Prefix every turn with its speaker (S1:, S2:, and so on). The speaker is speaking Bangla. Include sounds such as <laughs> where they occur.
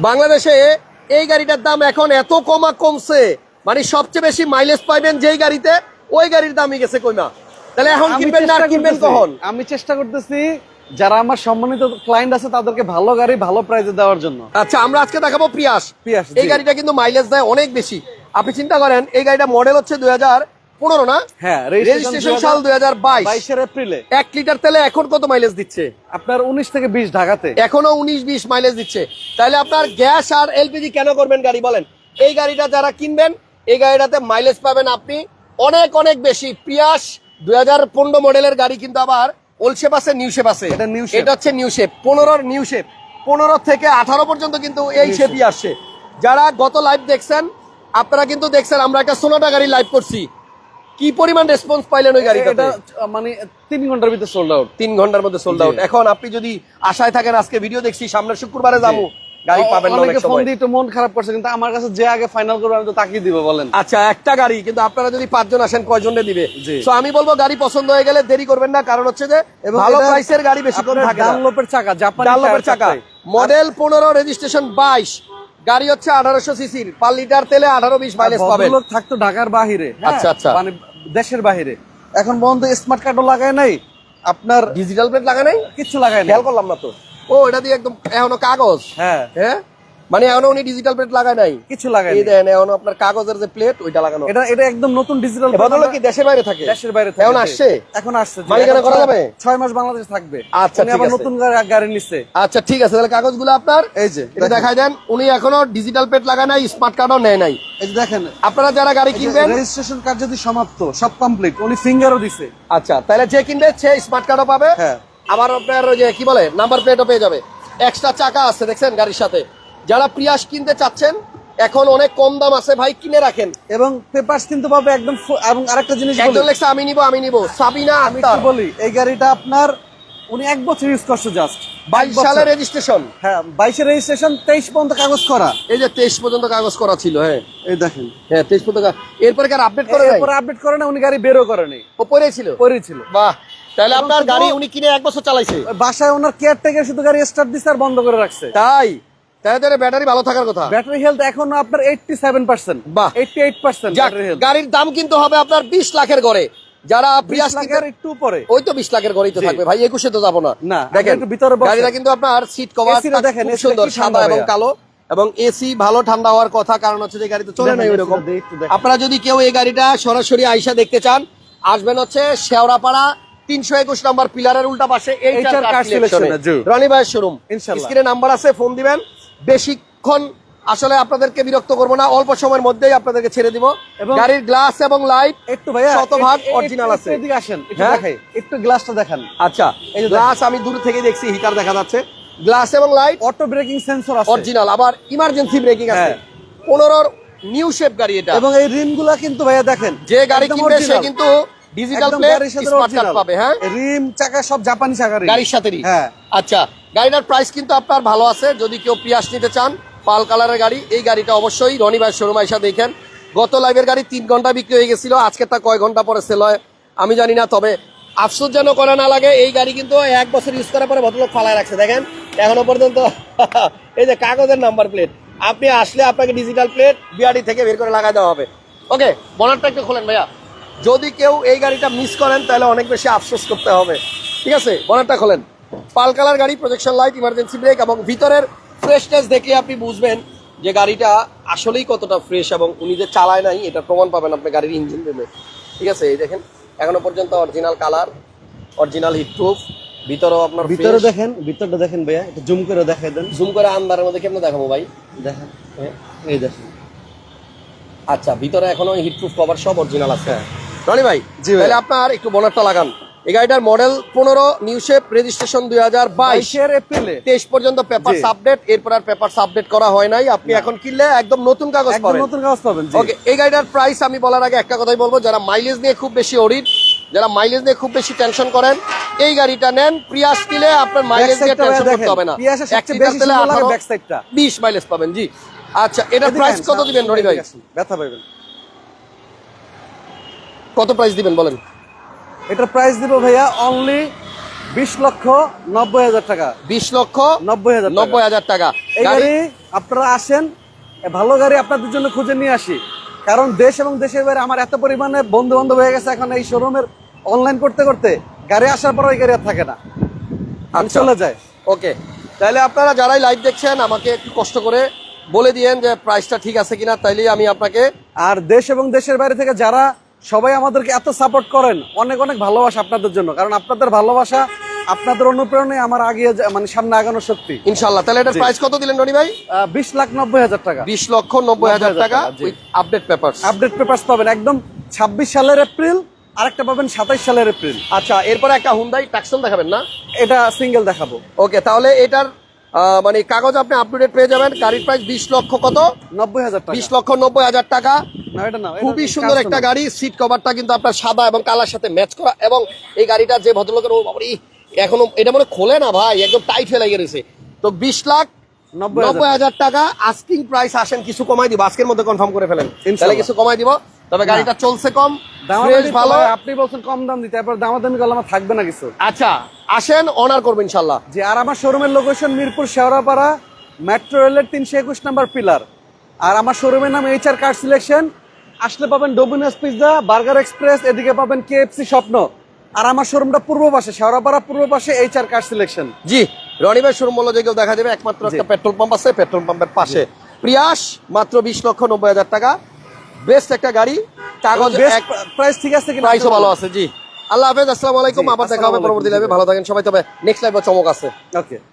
S1: বাংলাদেশে এই গাড়িটার দাম এখন এত কমা কমছে। মানে সবচেয়ে বেশি মাইলেজ পাইবেন যেই গাড়িতে ওই গাড়ির দামই গেছে কইমা। তাহলে এখন
S2: আমি
S1: কিনবেন না
S2: চেষ্টা
S1: কিনবেন
S2: করতেছি-
S1: কখন?
S2: আমি চেষ্টা করতেছি যারা আমার সম্মানিত ক্লায়েন্ট আছে তাদেরকে ভালো গাড়ি ভালো প্রাইসে দেওয়ার জন্য।
S1: আচ্ছা আমরা আজকে দেখাবো প্রিয়াস
S2: প্রিয়াস,
S1: এই গাড়িটা কিন্তু মাইলেজ দেয় অনেক বেশি। আপনি চিন্তা করেন এই গাড়িটা মডেল হচ্ছে দুই হাজার পনেরো না?
S2: হ্যাঁ
S1: রেজিস্ট্রেশন সাল দুই হাজার বাইশ।
S2: বাইশের এপ্রিলে।
S1: এক লিটার তেলে এখন কত মাইলেজ দিচ্ছে?
S2: আপনার উনিশ থেকে বিশ ঢাকাতে।
S1: এখনও উনিশ বিশ মাইলেজ দিচ্ছে। তাহলে আপনার গ্যাস আর এলপিজি কেন করবেন গাড়ি বলেন? এই গাড়িটা যারা কিনবেন এই গাড়িটাতে মাইলেজ পাবেন আপনি। অনেক অনেক বেশি। পিয়াস দুই হাজার পনেরো মডেলের গাড়ি কিন্তু আবার ওল্ড শেপ আছে নিউ শেপ আছে।
S2: এটা
S1: হচ্ছে নিউ শেপ পনেরোর নিউ শেপ পনেরো থেকে আঠারো পর্যন্ত কিন্তু এই শেপই আসছে। যারা গত লাইভ দেখছেন আপনারা কিন্তু দেখছেন আমরা একটা সোনাটা গাড়ি লাইভ করছি। কি পরিমাণ রেসপন্স পাইলেন ওই গাড়িটাতে?
S2: এটা মানে তিন ঘণ্টার ভিতরে সোল্ড আউট
S1: তিন ঘণ্টার মধ্যে সোল্ড আউট এখন আপনি যদি আশায় থাকেন আজকে ভিডিও দেখছি সামনের শুক্রবারে যাব। গাড়ি পাবেন না অনেকে
S2: ফোন
S1: সময়।
S2: দিয়ে একটু মন খারাপ করছে কিন্তু আমার কাছে যে আগে ফাইনাল করবে আমি তো তাকিয়ে দিব বলেন।
S1: আচ্ছা একটা গাড়ি কিন্তু আপনারা যদি পাঁচজন আসেন কয়জনে দিবে। তো আমি বলব গাড়ি পছন্দ হয়ে গেলে দেরি করবেন না কারণ হচ্ছে যে ভালো প্রাইসের গাড়ি বেশি করে থাকে
S2: ডানলোপের চাকা জাপানি
S1: ডানলপের চাকা। মডেল পনেরো রেজিস্ট্রেশন বাইশ। গাড়ি হচ্ছে আঠারোশো সিসির পার লিটার তেলে আঠারো বিশ মাইলেজ
S2: ভদ্রলোক থাকতো ঢাকার বাহিরে হ্যাঁ,
S1: আচ্ছা, আচ্ছা।
S2: মানে দেশের বাহিরে। এখন বন্ধু স্মার্ট কার্ডও লাগায় নাই আপনার
S1: ডিজিটাল প্লেট লাগায় নাই?
S2: কিছু লাগায় নাই।
S1: খেয়াল করলাম না তো। ও এটা দিয়ে একদম এখনও কাগজ?
S2: হ্যাঁ।
S1: হ্যাঁ? মানে এখনও উনি ডিজিটাল প্লেট লাগায় নাই।
S2: কিছু লাগায়
S1: এই দেন এখনও আপনার কাগজের যে প্লেট ওইটা লাগানো।
S2: এটা এটা একদম নতুন ডিজিটাল
S1: ভদ্রলোক কি দেশের বাইরে থাকে?
S2: দেশের বাইরে থাকে
S1: এখন আসছে?
S2: এখন আসছে
S1: মালিকানা করা যাবে?
S2: ছয় মাস বাংলাদেশ থাকবে।
S1: আচ্ছা, ঠিক আছে।
S2: নতুন গাড়ি নিচ্ছে
S1: আচ্ছা ঠিক আছে। তাহলে কাগজগুলো আপনার
S2: এই যে
S1: এটা দেখাই দেন। উনি এখনও ডিজিটাল প্লেট লাগায় নাই স্মার্ট কার্ডও নেয় নাই।
S2: এই যে দেখেন।
S1: আপনারা যারা গাড়ি কিনবেন
S2: রেজিস্ট্রেশন কার্ড যদি সমাপ্ত সব কমপ্লিট উনি ফিঙ্গারও দিছে।
S1: আচ্ছা তাহলে যে কিনবে সে স্মার্ট কার্ডও পাবে।
S2: হ্যাঁ।
S1: আবার আপনার ওই যে কি বলে নাম্বার প্লেটও পেয়ে যাবে। এক্সট্রা চাকা আছে দেখছেন গাড়ির সাথে। যারা প্রিয়াস কিনতে চাচ্ছেন এখন অনেক কম দাম আছে ভাই কিনে রাখেন।
S2: এবং পেপারস কিন্তু পাবে একদম এবং আরেকটা জিনিস
S1: একজন লেখছে আমি নিব আমি নিব। সাবিনা
S2: আমি
S1: আক্তার।
S2: বলি এই গাড়িটা আপনার উনি এক বছর ইউজ করছে জাস্ট
S1: বাইশ সালের রেজিস্ট্রেশন
S2: হ্যাঁ বাইশের রেজিস্ট্রেশন তেইশ পর্যন্ত কাগজ করা।
S1: এই যে তেইশ পর্যন্ত কাগজ করা ছিল হ্যাঁ।
S2: এই দেখেন।
S1: হ্যাঁ তেইশ পর্যন্ত কা- এরপরে কি আপডেট করে?
S2: এরপরে আপডেট করে না উনি গাড়ি বেরও করেনি।
S1: ও ছিল?
S2: পরেই ছিল।
S1: বাহ তাহলে আপনার গাড়ি উনি কিনে এক বছর চালাইছে?
S2: বাসায় ওনার কেয়ার থেকে শুধু গাড়ি স্টার্ট দিচ্ছে আর বন্ধ করে রাখছে।
S1: তাই? তাহলে ব্যাটারি ভালো থাকার কথা।
S2: ব্যাটারি হেলথ এখন আপনার এইটটি সেভেন পার্সেন্ট
S1: বাহ।
S2: Eighty eight percent battery health
S1: গাড়ির দাম কিন্তু হবে আপনার বিশ লাখের ঘরে যারা প্রিয়াস
S2: লাখের একটু
S1: ওই তো বিশ লাখের ঘরেই তো থাকবে। ভাই একুশে তো যাব না।
S2: না,
S1: দেখেন
S2: একটু ভিতরে।
S1: গাড়িটা কিন্তু আপনার সিট কভার
S2: দেখেন,
S1: সুন্দর সাদা এবং কালো এবং এসি ভালো ঠান্ডা হওয়ার কথা কারণ হচ্ছে যে গাড়িতে চলে না
S2: দেখেন।
S1: আপনারা যদি কেউ এই গাড়িটা সরাসরি আইসা দেখতে চান আসবেন হচ্ছে শেওড়াপাড়া তিনশো একুশ নম্বর পিলারের উল্টা পাশে। রনি ভাইয়ের শোরুম। স্ক্রিনে নাম্বার আছে ফোন দিবেন। বেশিক্ষণ আসলে আপনাদেরকে বিরক্ত করব না অল্প সময়ের মধ্যেই আপনাদেরকে ছেড়ে দিব। গাড়ির গ্লাস এবং লাইট
S2: একটু ভাইয়া
S1: শতভাগ
S2: একটু
S1: আছে।
S2: এদিকে আসেন একটু
S1: হ্যাঁ?
S2: দেখাই একটু গ্লাসটা দেখান।
S1: আচ্ছা
S2: এই যে
S1: গ্লাস আমি দূর থেকে দেখছি হিটার দেখা যাচ্ছে। গ্লাস এবং লাইট
S2: অটো ব্রেকিং সেন্সর আছে।
S1: অরিজিনাল আবার ইমার্জেন্সি ব্রেকিং আছে।
S2: হ্যাঁ।
S1: পনেরোর নিউ শেপ গাড়ি এটা।
S2: এবং এই রিমগুলা কিন্তু ভাইয়া দেখেন
S1: যে গাড়ি কিনবে সে কিন্তু ডিজিটাল প্লেট স্মার্ট কার্ড পাবে হ্যাঁ?
S2: রিম চাকা সব জাপানি চাকা
S1: গাড়ির সাথেই
S2: হ্যাঁ।
S1: আচ্ছা গাড়িটার প্রাইস কিন্তু আপনার ভালো আছে। যদি কেউ পিয়াস নিতে চান পাল কালারের গাড়ি এই গাড়িটা অবশ্যই রনি ভাই শোরুম আইসা দেখেন। গত লাইভের গাড়ি তিন ঘণ্টা বিক্রি হয়ে গেছিল আজকে তা কয় ঘণ্টা পরে সেল হয় আমি জানি না তবে আফসোস যেন করা না লাগে এই গাড়ি কিন্তু এক বছর ইউজ করার পরে ভদ্রলোক ফালায় রাখছে দেখেন? এখনও পর্যন্ত <laughs> এই যে কাগজের নাম্বার প্লেট আপনি আসলে আপনাকে ডিজিটাল প্লেট বিআরডি থেকে বের করে লাগাই দেওয়া হবে। ওকে বনারটা একটু খোলেন ভাইয়া। যদি কেউ এই গাড়িটা মিস করেন তাহলে অনেক বেশি আফসোস করতে হবে। ঠিক আছে? বনারটা খোলেন। পাল কালার গাড়ি প্রজেকশন লাইট ইমার্জেন্সি ব্রেক এবং ভিতরের ফ্রেশনেস দেখলে আপনি বুঝবেন যে গাড়িটা আসলেই কতটা ফ্রেশ এবং উনি যে চালায় নাই এটা প্রমাণ পাবেন আপনি গাড়ির ইঞ্জিন রুমে ঠিক আছে? এই দেখেন এখনও পর্যন্ত original colour original heat proof ভিতরেও আপনার
S2: ভিতরে দেখেন ভিতরটা দেখেন ভাইয়া একটু জুম করে দেখাই দেন।
S1: জুম করে আন্দারের মধ্যে কেমন দেখাবো ভাই?
S2: দেখেন
S1: হ্যাঁ।
S2: এই দেখেন।
S1: আচ্ছা ভিতরে এখনও হিট প্রুফ কভার সব অরিজিনাল আছে। রনি ভাই
S2: জি।
S1: তাহলে আপনার একটু বনারটা লাগান। এই গাড়িটার মডেল পনেরো নিউ শেপ রেজিস্ট্রেশন দুই হাজার বাইশ।
S2: বাইশের এপ্রিলে।
S1: তেইশ পর্যন্ত পেপার আপডেট এরপর আর পেপার আপডেট করা হয় নাই। আপনি এখন কিনলে একদম নতুন কাগজ
S2: একদম
S1: পাবেন।
S2: নতুন কাগজ পাবেন জি।
S1: ওকে এই গাড়িটার প্রাইস আমি বলার আগে একটা কথাই বলব যারা মাইলেজ নিয়ে খুব বেশি অরিড যারা মাইলেজ নিয়ে খুব বেশি টেনশন করেন এই গাড়িটা নেন প্রিয়াস কিলে আপনার মাইলেজ নিয়ে টেনশন করতে হবে না।
S2: বেশি
S1: মাইলেজ পাবেন জি। আচ্ছা এটা প্রাইস কত দিবেন রনি ভাই?
S2: ব্যথা পাবেন
S1: কত প্রাইস দিবেন বলেন?
S2: এটার প্রাইস দিব ভাইয়া অনলি বিশ লক্ষ নব্বই হাজার টাকা।
S1: বিশ লক্ষ
S2: নব্বই হাজার
S1: নব্বই হাজার টাকা।
S2: এই
S1: গাড়ি
S2: আপনারা আসেন ভালো গাড়ি আপনাদের জন্য খুঁজে নিয়ে আসি। কারণ দেশ এবং দেশের বাইরে আমার এত পরিমাণে বন্ধু বান্ধব হয়ে গেছে এখন এই শোরুমের অনলাইন করতে করতে। গাড়ি আসার পর ওই গাড়ি আর থাকে না। আমি
S1: আচ্ছা।
S2: চলে যায়।
S1: ওকে তাহলে আপনারা যারাই লাইভ দেখছেন আমাকে একটু কষ্ট করে বলে দিয়েন যে প্রাইসটা ঠিক আছে কিনা তাইলেই আমি আপনাকে
S2: আর দেশ এবং দেশের বাইরে থেকে যারা সবাই আমাদেরকে এত সাপোর্ট করেন অনেক অনেক ভালোবাসা আপনাদের জন্য। কারণ আপনাদের ভালোবাসা আপনাদের অনুপ্রেরণায় আমার আগে মানে সামনে আগানোর শক্তি
S1: ইনশাল্লাহ তাহলে এটার প্রাইস কত দিলেন রনি ভাই?
S2: বিশ লাখ নব্বই হাজার টাকা।
S1: বিশ লক্ষ নব্বই হাজার টাকা। আপডেট পেপার
S2: আপডেট পেপারস পাবেন একদম ছাব্বিশ সালের এপ্রিল আরেকটা পাবেন সাতাইশ সালের এপ্রিল।
S1: আচ্ছা এরপরে একটা হুন্দাই ট্যাক্সন দেখাবেন না?
S2: এটা সিঙ্গেল দেখাবো।
S1: ওকে তাহলে এটার মানে কাগজ আপনি আপডেট পেয়ে যাবেন। গাড়ির প্রাইস বিশ লক্ষ কত?
S2: নব্বই হাজার টাকা।
S1: বিশ লক্ষ নব্বই হাজার টাকা। খুবই সুন্দর একটা গাড়ি। সিট কভারটা কিন্তু আপনার সাদা এবং কালার সাথে ম্যাচ করা এবং এই গাড়িটা যে ভদ্রলোকের ও বাবারে এখনও এটা মনে খোলে না ভাই একদম টাইট হয়ে লেগে রয়েছে। তো বিশ লাখ
S2: নব্বই হাজার
S1: টাকা আস্কিং প্রাইস আসেন কিছু কমাই দিব আজকের মধ্যে কনফার্ম করে ফেলেন। তাহলে কিছু কমাই দিব। তবে গাড়িটা চলছে কম ভালো।
S2: আপনি বলছেন কম দাম দিতে এরপর দামাদামি করলে আমার থাকবে না কিছু।
S1: আচ্ছা আসেন অনার করব ইনশাল্লাহ।
S2: যে আর আমার শোরুমের লোকেশন মিরপুর শেওড়াপাড়া মেট্রো রেলের তিনশো একুশ নাম্বার পিলার আর আমার শোরুমের নাম এইচ আর কার সিলেকশন আসলে পাবেন ডোমিনোস পিৎজা বার্গার এক্সপ্রেস এদিকে পাবেন কেএফসি স্বপ্ন। আর আমার শোরুমটা পূর্ব পাশে শেওড়াপাড়া পূর্ব পাশে এইচ আর কার সিলেকশন
S1: জি রনি ভাই শোরুম মূল্য যে কেউ দেখা যাবে একমাত্র একটা পেট্রোল পাম্প আছে পেট্রোল পাম্পের পাশে। প্রিয়াস মাত্র বিশ লক্ষ নব্বই হাজার টাকা। বেস্ট একটা গাড়ি। কাগজ
S2: প্রাইস ঠিক আছে কিনা?
S1: প্রাইসও ভালো আছে জি। আল্লাহ হাফেজ আসসালামু আলাইকুম। আবার দেখা হবে পরবর্তী লাইভে ভালো থাকেন সবাই তবে নেক্সট লাইভে চমক আছে।
S2: ওকে